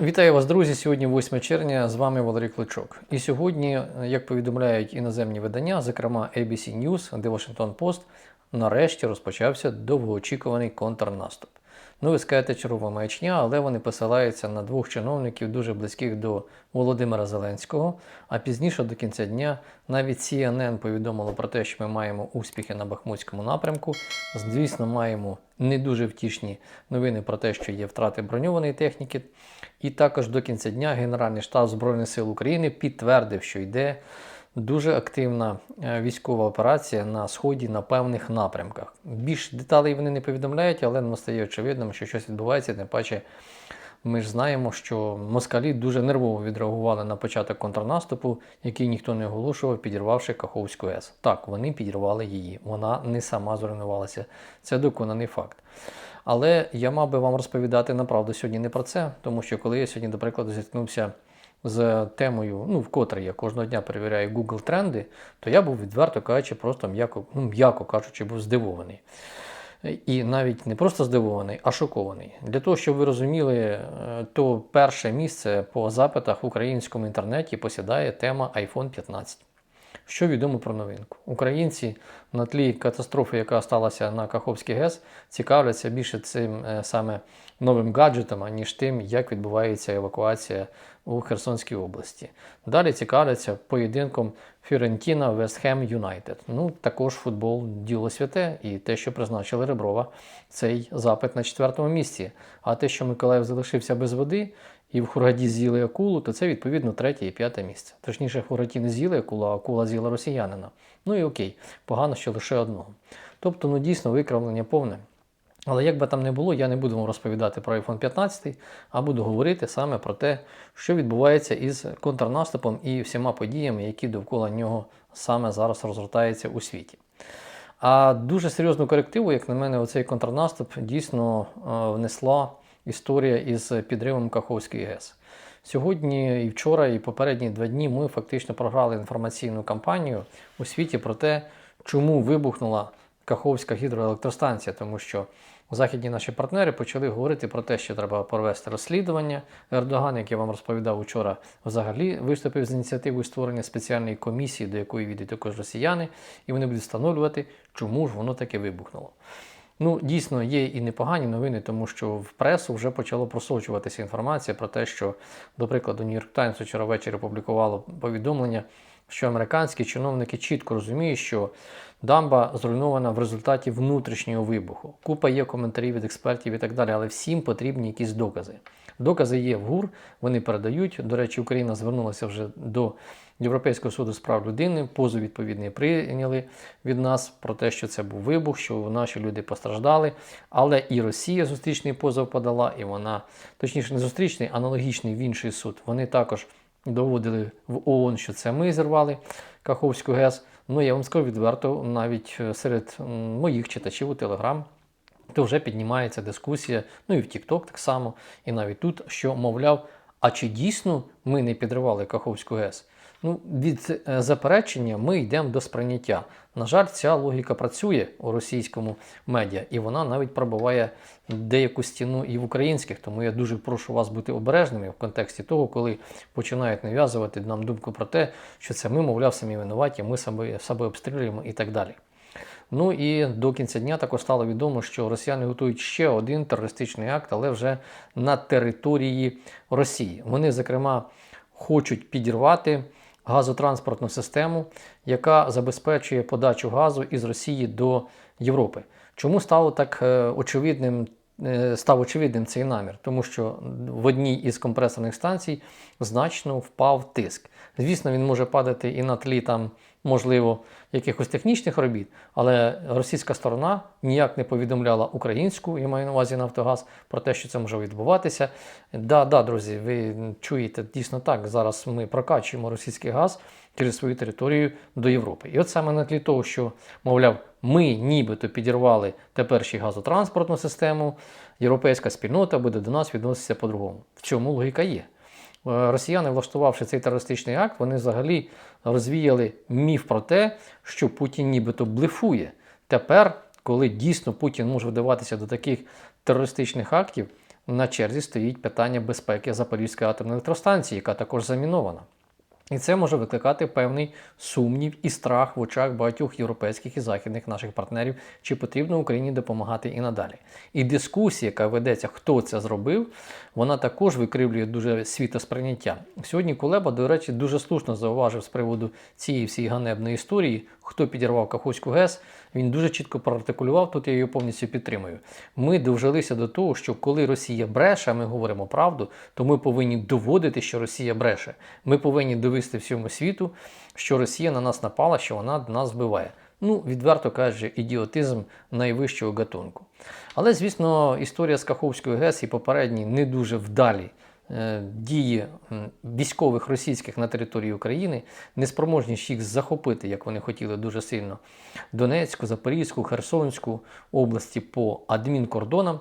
Вітаю вас, друзі! Сьогодні 8 червня. З вами Валерій Кличок. І сьогодні, як повідомляють іноземні видання, зокрема ABC News, The Washington Post, нарешті розпочався довгоочікуваний контрнаступ. Ну, ви скажете, чергова маячня, але вони посилаються на двох чиновників, дуже близьких до Володимира Зеленського. А пізніше до кінця дня навіть CNN повідомило про те, що ми маємо успіхи на Бахмутському напрямку. Звісно, маємо не дуже втішні новини про те, що є втрати броньованої техніки. І також до кінця дня Генеральний штаб Збройних сил України підтвердив, що йде дуже активна е, військова операція на сході на певних напрямках. Більш деталей вони не повідомляють, але нам стає очевидним, що щось відбувається. Тим паче, ми ж знаємо, що москалі дуже нервово відреагували на початок контрнаступу, який ніхто не оголошував, підірвавши Каховську ЕС. Так, вони підірвали її. Вона не сама зруйнувалася. Це доконаний факт. Але я мав би вам розповідати направду сьогодні не про це, тому що коли я сьогодні, до прикладу, зіткнувся з темою, ну, вкотре я кожного дня перевіряю Google тренди, то я був відверто кажучи, просто м'яко, ну, м'яко кажучи, був здивований. І навіть не просто здивований, а шокований. Для того, щоб ви розуміли, е, то перше місце по запитах в українському інтернеті посідає тема iPhone 15. Що відомо про новинку? Українці на тлі катастрофи, яка сталася на Каховській ГЕС, цікавляться більше цим е, саме новим гаджетом, аніж тим, як відбувається евакуація у Херсонській області. Далі цікавляться поєдинком Фіорентіна Вестхем Юнайтед. Ну, також футбол діло святе, і те, що призначили Реброва, цей запит на четвертому місці. А те, що Миколаїв залишився без води, і в Хургаді з'їли акулу, то це відповідно третє і п'яте місце. Точніше, в Хургаді не з'їли акулу, а акула з'їла росіянина. Ну і окей, погано, що лише одного. Тобто, ну дійсно викравлення повне. Але як би там не було, я не буду вам розповідати про iPhone 15, а буду говорити саме про те, що відбувається із контрнаступом і всіма подіями, які довкола нього саме зараз розгортаються у світі. А дуже серйозну корективу, як на мене, оцей контрнаступ дійсно внесла історія із підривом Каховської ГЕС. Сьогодні і вчора, і попередні два дні ми фактично програли інформаційну кампанію у світі про те, чому вибухнула Каховська гідроелектростанція, тому що західні наші партнери почали говорити про те, що треба провести розслідування. Ердоган, як я вам розповідав вчора, взагалі виступив з ініціативою створення спеціальної комісії, до якої війдуть також росіяни, і вони будуть встановлювати, чому ж воно таке вибухнуло. Ну, дійсно, є і непогані новини, тому що в пресу вже почало просочуватися інформація про те, що, до прикладу, Нью-Йорк Таймс вчора ввечері опублікувало повідомлення, що американські чиновники чітко розуміють, що дамба зруйнована в результаті внутрішнього вибуху. Купа є коментарів від експертів і так далі, але всім потрібні якісь докази. Докази є в ГУР, вони передають. До речі, Україна звернулася вже до Європейського суду з прав людини. Позов відповідний прийняли від нас про те, що це був вибух, що наші люди постраждали. Але і Росія зустрічний позов подала, і вона, точніше, не зустрічний, аналогічний в інший суд. Вони також доводили в ООН, що це ми зірвали Каховську ГЕС. Ну я вам скажу відверто, навіть серед моїх читачів у Телеграм то вже піднімається дискусія, ну і в TikTok так само, і навіть тут, що, мовляв, а чи дійсно ми не підривали Каховську ГЕС? Ну, Від е, заперечення ми йдемо до сприйняття. На жаль, ця логіка працює у російському медіа, і вона навіть пробиває деяку стіну і в українських. Тому я дуже прошу вас бути обережними в контексті того, коли починають нав'язувати нам думку про те, що це ми, мовляв, самі винуваті, ми себе, себе обстрілюємо і так далі. Ну і до кінця дня також стало відомо, що росіяни готують ще один терористичний акт, але вже на території Росії. Вони, зокрема, хочуть підірвати газотранспортну систему, яка забезпечує подачу газу із Росії до Європи. Чому стало так е, очевидним? Е, став очевидним цей намір, тому що в одній із компресорних станцій значно впав тиск. Звісно, він може падати і на тлі там можливо, якихось технічних робіт, але російська сторона ніяк не повідомляла українську, я маю на увазі Нафтогаз, про те, що це може відбуватися. Да, да, друзі, ви чуєте дійсно так. Зараз ми прокачуємо російський газ через свою територію до Європи. І от саме на тлі того, що, мовляв, ми нібито підірвали тепер ще газотранспортну систему, європейська спільнота буде до нас відноситися по-другому. В чому логіка є? Е, росіяни, влаштувавши цей терористичний акт, вони взагалі розвіяли міф про те, що Путін нібито блефує. Тепер, коли дійсно Путін може вдаватися до таких терористичних актів, на черзі стоїть питання безпеки Запорізької атомної електростанції, яка також замінована. І це може викликати певний сумнів і страх в очах багатьох європейських і західних наших партнерів, чи потрібно Україні допомагати і надалі. І дискусія, яка ведеться, хто це зробив, вона також викривлює дуже світосприйняття. Сьогодні Кулеба, до речі, дуже слушно зауважив з приводу цієї всієї ганебної історії, хто підірвав Каховську ГЕС. Він дуже чітко проартикулював, тут я його повністю підтримую. Ми довжилися до того, що коли Росія бреше, а ми говоримо правду, то ми повинні доводити, що Росія бреше. Ми повинні довести всьому світу, що Росія на нас напала, що вона нас вбиває. Ну, відверто кажучи, ідіотизм найвищого гатунку. Але, звісно, історія з Каховською ГЕС і попередні не дуже вдалі дії військових російських на території України, неспроможність їх захопити, як вони хотіли дуже сильно, Донецьку, Запорізьку, Херсонську області по адмінкордонам.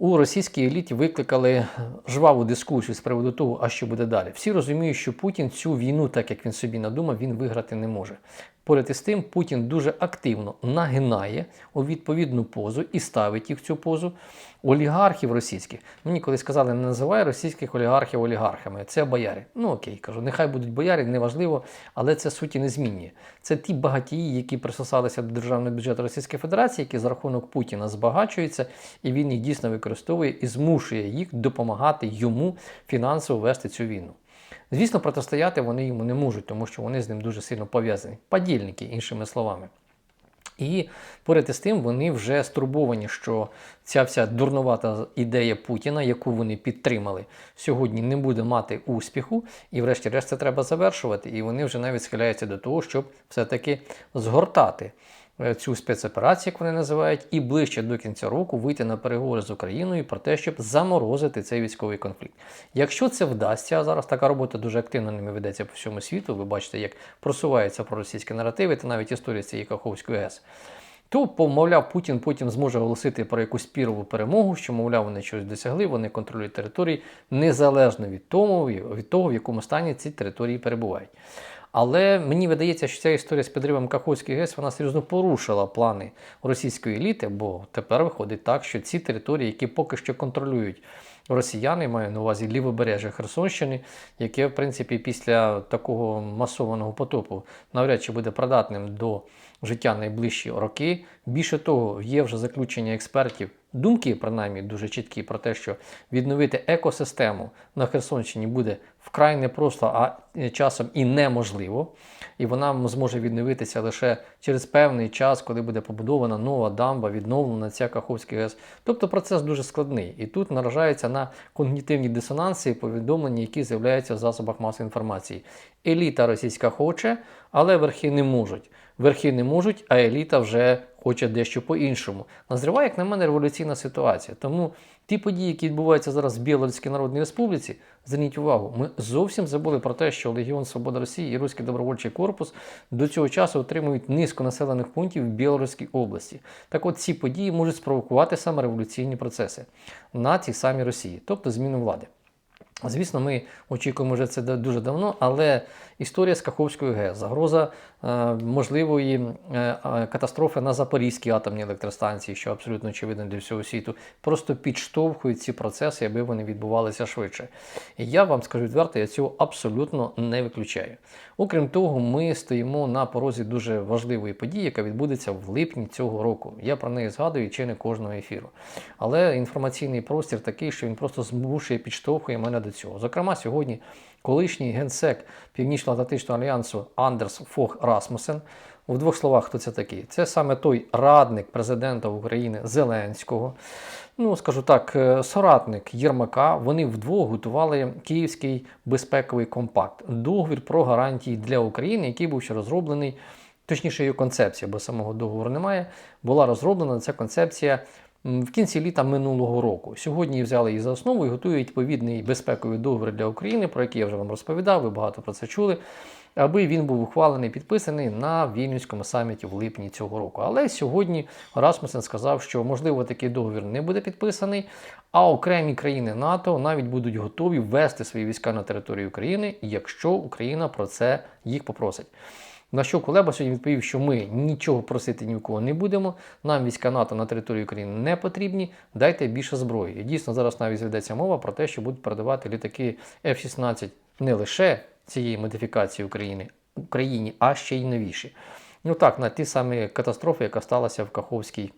У російській еліті викликали жваву дискусію з приводу того, а що буде далі. Всі розуміють, що Путін цю війну, так як він собі надумав, він виграти не може. Поряд із тим, Путін дуже активно нагинає у відповідну позу і ставить їх в цю позу олігархів російських. Мені коли сказали, не називай російських олігархів олігархами, це боярі. Ну окей, кажу, нехай будуть боярі, неважливо, але це суті не змінює. Це ті багатії, які присосалися до державного бюджету Російської Федерації, які за рахунок Путіна збагачуються, і він їх дійсно використовує і змушує їх допомагати йому фінансово вести цю війну. Звісно, протистояти вони йому не можуть, тому що вони з ним дуже сильно пов'язані. Подільники, іншими словами. І поряд із тим вони вже стурбовані, що ця вся дурнувата ідея Путіна, яку вони підтримали, сьогодні не буде мати успіху, і, врешті-решт, це треба завершувати. І вони вже навіть схиляються до того, щоб все-таки згортати цю спецоперацію, як вони називають, і ближче до кінця року вийти на переговори з Україною про те, щоб заморозити цей військовий конфлікт. Якщо це вдасться, а зараз така робота дуже активно ними ведеться по всьому світу. Ви бачите, як просуваються проросійські наративи, та навіть історія цієї Каховської ГЕС. То, мовляв, Путін потім зможе оголосити про якусь пірову перемогу, що, мовляв, вони щось досягли, вони контролюють території незалежно від того, від того, в якому стані ці території перебувають. Але мені видається, що ця історія з підривом Каховської ГЕС вона серйозно порушила плани російської еліти, бо тепер виходить так, що ці території, які поки що контролюють росіяни, маю на увазі лівобережжя Херсонщини, яке, в принципі, після такого масованого потопу навряд чи буде придатним до життя найближчі роки. Більше того, є вже заключення експертів. Думки, принаймні, дуже чіткі про те, що відновити екосистему на Херсонщині буде вкрай непросто, а часом і неможливо. І вона зможе відновитися лише через певний час, коли буде побудована нова дамба, відновлена ця Каховська ГЕС. Тобто процес дуже складний. І тут наражається на когнітивні дисонанси повідомлення, які з'являються в засобах масової інформації. Еліта російська хоче, але верхи не можуть. Верхи не можуть, а еліта вже хоче дещо по-іншому. Назріває, як на мене, революційна ситуація. Тому ті події, які відбуваються зараз в Білоруській Народній Республіці, зверніть увагу, ми зовсім забули про те, що Легіон Свобода Росії і Руський добровольчий корпус до цього часу отримують низку населених пунктів в Білоруській області. Так от ці події можуть спровокувати саме революційні процеси на цій самій Росії, тобто зміну влади. Звісно, ми очікуємо вже це дуже давно, але історія з Каховською ГЕС, загроза можливої е, е, катастрофи на Запорізькій атомній електростанції, що абсолютно очевидно для всього світу, просто підштовхують ці процеси, аби вони відбувалися швидше. І я вам скажу відверто, я цього абсолютно не виключаю. Окрім того, ми стоїмо на порозі дуже важливої події, яка відбудеться в липні цього року. Я про неї згадую чи не кожного ефіру. Але інформаційний простір такий, що він просто змушує підштовхує мене до цього. Зокрема, сьогодні колишній генсек Північно-Атлантичного альянсу Андерс Фох Расмусен. У двох словах, хто це такий? Це саме той радник президента України Зеленського, ну скажу так, е, соратник Єрмака. Вони вдвох готували Київський безпековий компакт, договір про гарантії для України, який був ще розроблений, точніше, його концепція, бо самого договору немає. Була розроблена ця концепція в кінці літа минулого року. Сьогодні взяли її за основу і готують відповідний безпековий договір для України, про який я вже вам розповідав, ви багато про це чули. Аби він був ухвалений, підписаний на Вільнюському саміті в липні цього року. Але сьогодні Расмусен сказав, що можливо такий договір не буде підписаний, а окремі країни НАТО навіть будуть готові ввести свої війська на територію України, якщо Україна про це їх попросить. На що Кулеба сьогодні відповів, що ми нічого просити ні в кого не будемо. Нам війська НАТО на території України не потрібні. Дайте більше зброї. І дійсно зараз навіть ведеться мова про те, що будуть продавати літаки F-16 не лише цієї модифікації України Україні, а ще й новіші. Ну так, на ті самі катастрофи, яка сталася в Каховській.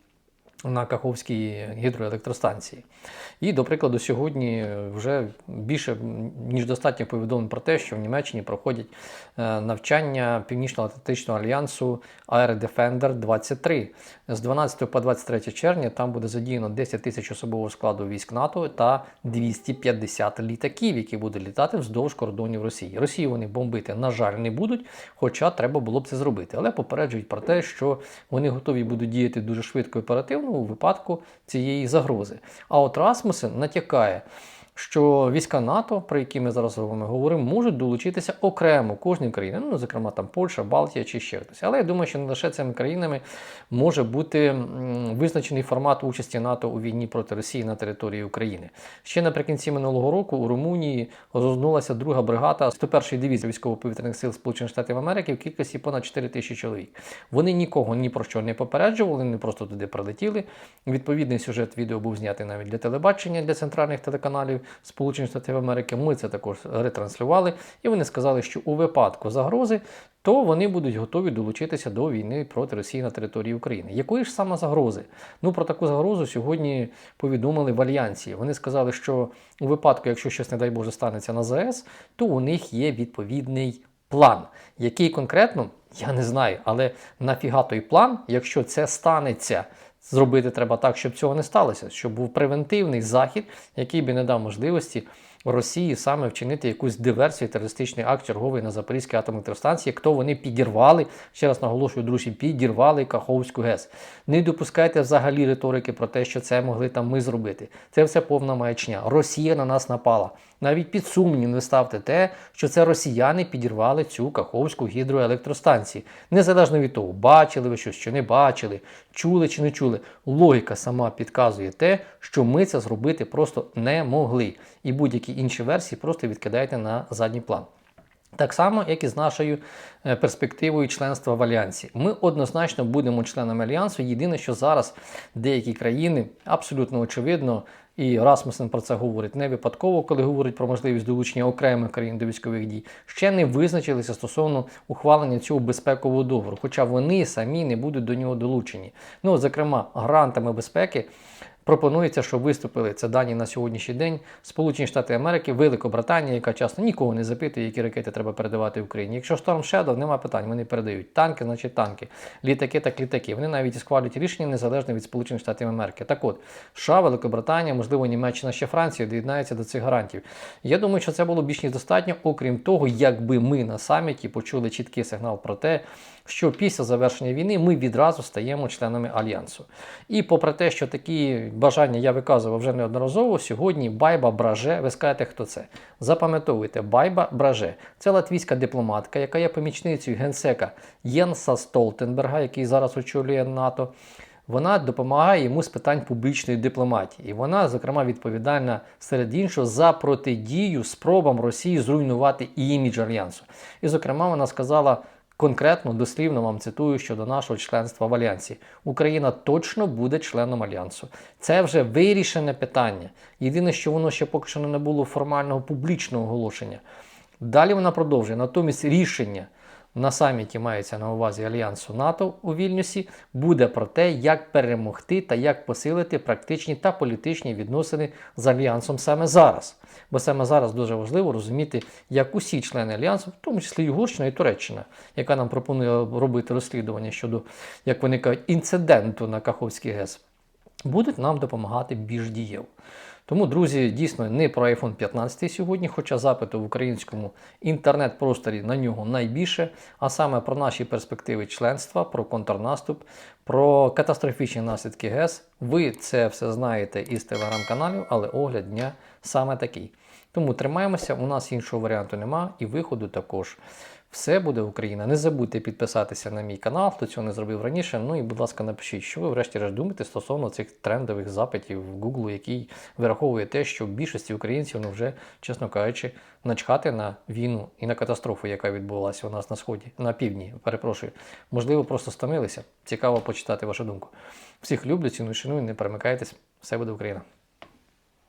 На Каховській гідроелектростанції. І, до прикладу, сьогодні вже більше ніж достатньо повідомлень про те, що в Німеччині проходять е, навчання Північно-Атлантичного альянсу Air Defender 23. З 12 по 23 червня там буде задіяно 10 тисяч особового складу військ НАТО та 250 літаків, які будуть літати вздовж кордонів Росії. Росію вони бомбити, на жаль, не будуть, хоча треба було б це зробити. Але попереджують про те, що вони готові будуть діяти дуже швидко і оперативно у випадку цієї загрози. А от Расмусен натякає, що війська НАТО, про які ми зараз говоримо, можуть долучитися окремо кожній країні, ну, зокрема там Польща, Балтія чи ще хтось. Але я думаю, що не лише цими країнами може бути визначений формат участі НАТО у війні проти Росії на території України. Ще наприкінці минулого року у Румунії розгорнулася друга бригада 101-ї дивізії військово-повітряних сил Сполучених Штатів Америки в кількості понад 4 тисячі чоловік. Вони нікого ні про що не попереджували, вони просто туди прилетіли. Відповідний сюжет відео був знятий навіть для телебачення, для центральних телеканалів Сполучених Штатів Америки. Ми це також ретранслювали, і вони сказали, що у випадку загрози. То вони будуть готові долучитися до війни проти Росії на території України. Якої ж саме загрози? Ну про таку загрозу сьогодні повідомили в Альянсі. Вони сказали, що у випадку, якщо щось, не дай Боже, станеться на ЗАЕС, то у них є відповідний план. Який конкретно, я не знаю, але нафіга той план, якщо це станеться, зробити треба так, щоб цього не сталося, щоб був превентивний захід, який би не дав можливості Росії саме вчинити якусь диверсію, терористичний акт черговий на Запорізькій атомній електростанції, як то вони підірвали, ще раз наголошую, друзі, підірвали Каховську ГЕС. Не допускайте взагалі риторики про те, що це могли там ми зробити. Це все повна маячня. Росія на нас напала. Навіть під сумнів не ставте те, що це росіяни підірвали цю Каховську гідроелектростанцію. Незалежно від того, бачили ви щось, чи не бачили, чули чи не чули. Логіка сама підказує те, що ми це зробити просто не могли. І будь-які інші версії просто відкидайте на задній план. Так само, як і з нашою е, перспективою членства в Альянсі. Ми однозначно будемо членами Альянсу. Єдине, що зараз деякі країни абсолютно очевидно, і Расмусен про це говорить не випадково, коли говорить про можливість долучення окремих країн до військових дій, ще не визначилися стосовно ухвалення цього безпекового договору, хоча вони самі не будуть до нього долучені. Ну, зокрема, грантами безпеки. Пропонується, що виступили це дані на сьогоднішній день Сполучені Штати Америки, Великобританія, яка часто нікого не запитує, які ракети треба передавати Україні. Якщо Storm Shadow, нема питань, вони передають танки, значить танки, літаки, так літаки. Вони навіть схвалюють рішення незалежно від Сполучених Штатів Америки. Так от, США, Великобританія, можливо, Німеччина ще Франція доєднаються до цих гарантів. Я думаю, що це було більш ніж достатньо, окрім того, якби ми на саміті почули чіткий сигнал про те, що після завершення війни ми відразу стаємо членами альянсу. І попри те, що такі бажання я виказував вже неодноразово, сьогодні Байба Браже, ви скажете, хто це? Запам'ятовуйте, Байба Браже. Це латвійська дипломатка, яка є помічницею генсека Єнса Столтенберга, який зараз очолює НАТО. Вона допомагає йому з питань публічної дипломатії. І вона, зокрема, відповідальна серед іншого за протидію спробам Росії зруйнувати імідж альянсу. І, зокрема, вона сказала. Конкретно, дослівно вам цитую щодо нашого членства в Альянсі. Україна точно буде членом Альянсу. Це вже вирішене питання. Єдине, що воно ще поки що не було формального публічного оголошення. Далі вона продовжує. Натомість рішення на саміті мається на увазі Альянсу НАТО у Вільнюсі, буде про те, як перемогти та як посилити практичні та політичні відносини з Альянсом саме зараз. Бо саме зараз дуже важливо розуміти, як усі члени Альянсу, в тому числі Угорщина і Туреччина, яка нам пропонує робити розслідування щодо, як вони кажуть, інциденту на Каховській ГЕС, будуть нам допомагати більш дієво. Тому, друзі, дійсно не про iPhone 15 сьогодні, хоча запиту в українському інтернет-просторі на нього найбільше, а саме про наші перспективи членства, про контрнаступ, про катастрофічні наслідки ГЕС. Ви це все знаєте із телеграм-каналів, але огляд дня саме такий. Тому тримаємося, у нас іншого варіанту нема і виходу також. Все буде Україна. Не забудьте підписатися на мій канал, хто цього не зробив раніше. Ну і, будь ласка, напишіть, що ви врешті-решт думаєте стосовно цих трендових запитів в Google, який вираховує те, що більшості українців, ну вже, чесно кажучи, начхати на війну і на катастрофу, яка відбулася у нас на сході, на півдні. Перепрошую. Можливо, просто стомилися. Цікаво почитати вашу думку. Всіх люблю, ціную, шаную, не перемикайтесь. Все буде Україна.